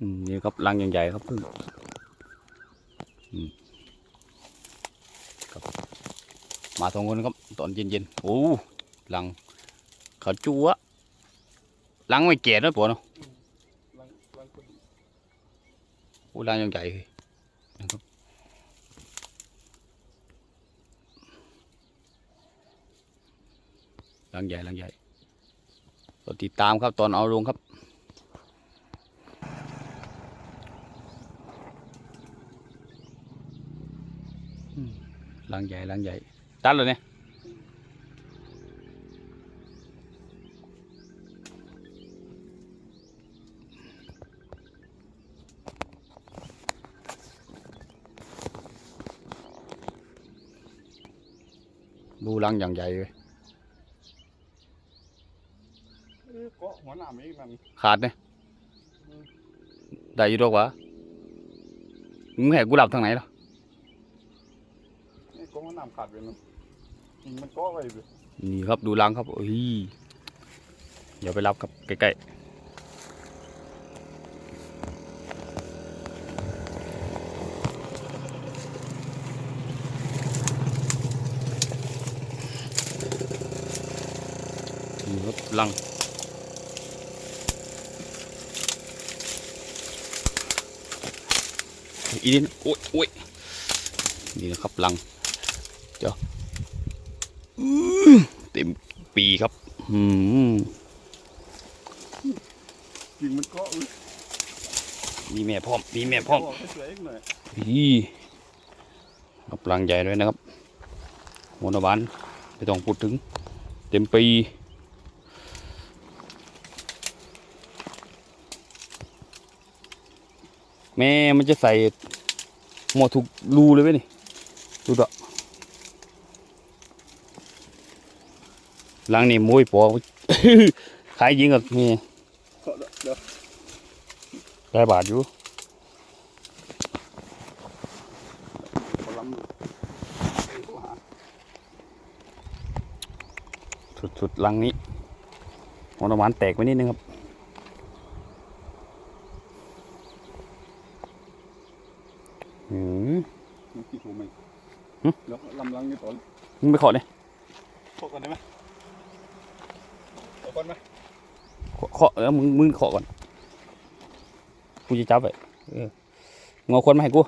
อืมนี่ครับรังใหญ่ๆครับพึ่งมครับมาสองคนครับตอนเย็นๆโอ้รังเขาจัวรังไม่เกศนะปวเนาะลังลังคนโอ้รังใหญ่เลยนะครับรังใหญ่รังใหญ่ติดตามครับตอนเอาลงครับ ลังใหญ่ลังใหญ่ ตัดเลยเนี่ยดูลังอย่างใหญ่เลยเอ้ยเกาะหัวหน้าอีกนั่นขาดเนี่ยได้อยี่ดอกวะมึงแหกกูหลับทางไหนหรอนี่เกาะหัวห น้าขาดไปนั่นจริงมันกาะไว้เลยนี่ครับดูลังครับโอ้ยเดี๋ยวไปรับครับใกล้ๆครับลังอีนี่โอ้ยโอ้ยนี่นะครับลัง เจ้าอื้อเต็มปีครับ อืมจริงมันเกาะเว้ยมีแม่พร้อม มีแม่พร้อมเกาะให้สวยอีกหน่อยพี่กับลังใหญ่เลยนะครับหัวหน้าบ้านไม่ต้องพูดถึง เต็มปีแม่มันจะใส่หมดทุกรูเลยไหมนี่ ดูดอก ลังนี่มุ้ยปอขายยิงกับนี่เกาะเดี๋ยวได้บาทอยู่ขอลำดูหาสุดๆลังนี้หัวหน้าบ้านแตกไปนิดนึงครับอืมมันกี่ถูกไหมหึเดี๋ยวลำลังนี่ต่อมึงไปขอเลยเกาะกันได้ไหม เกาะกันไหมขอขอแล้วมึงมึงขอก่อน กูจะจับไปเอองอคนมาให้กู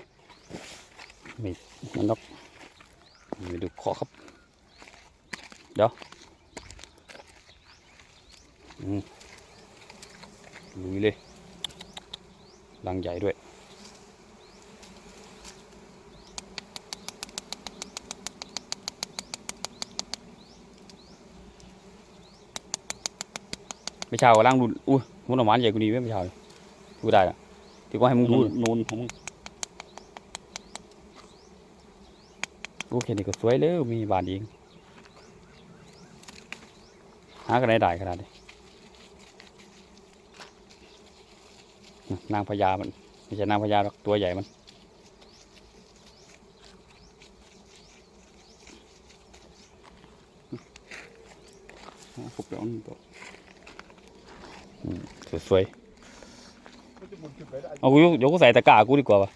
ไม่มันนกไม่ดูขอครับ เดี๋ยวอืมลุยเลยลังใหญ่ด้วย ไม่เช้าก็ล้างดูอุ้ยมันออกมาใหญ่กว่านี้ไหมไม่เช้าดูได้อะที่ว่าให้มึงดูนูนของมึงโอเคนี่ก็สวยเลยมีบานเองหากันได้ได้ขนาดนี้นางพญามันไม่ใช่นางพญาหรอกตัวใหญ่มัน phục đó สวยมันจะ สวยๆเอากูยกยกกูใส่ตะกร้ากูดีกว่าวะ